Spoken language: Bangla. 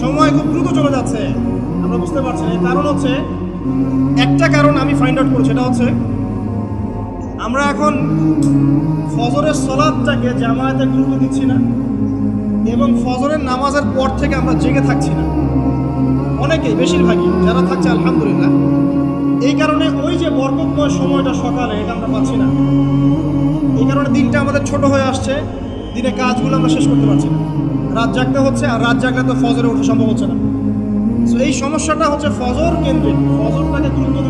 সময় খুব দ্রুত চলে যাচ্ছে। আমরা বুঝতে পারছি না। কারণ হচ্ছে, একটা কারণ আমি ফাইন্ড আউট করছি এটা হচ্ছে, আমরা এখন ফজরের সলাদটাকে জামায়াতে গুরুত্ব দিচ্ছি না এবং ফজরের নামাজের পর থেকে আমরা জেগে থাকছি না। অনেকেই, বেশিরভাগই, যারা থাকছে, আলহামদুলিল্লাহ, এই কারণে ওই যে বরকতময় সময়টা সকালে, এটা আমরা পাচ্ছি না। এই কারণে দিনটা আমাদের ছোট হয়ে আসছে। দিনে কাজগুলো আমরা শেষ করতে পারছি না। রাত জাগতে হচ্ছে আর রাত জাগলে তো ফজরে ওঠা সম্ভব হচ্ছে না। এই সমস্যাটা হচ্ছে ফজর কেন্দ্রিক। ফজরটাকে গুরুত্ব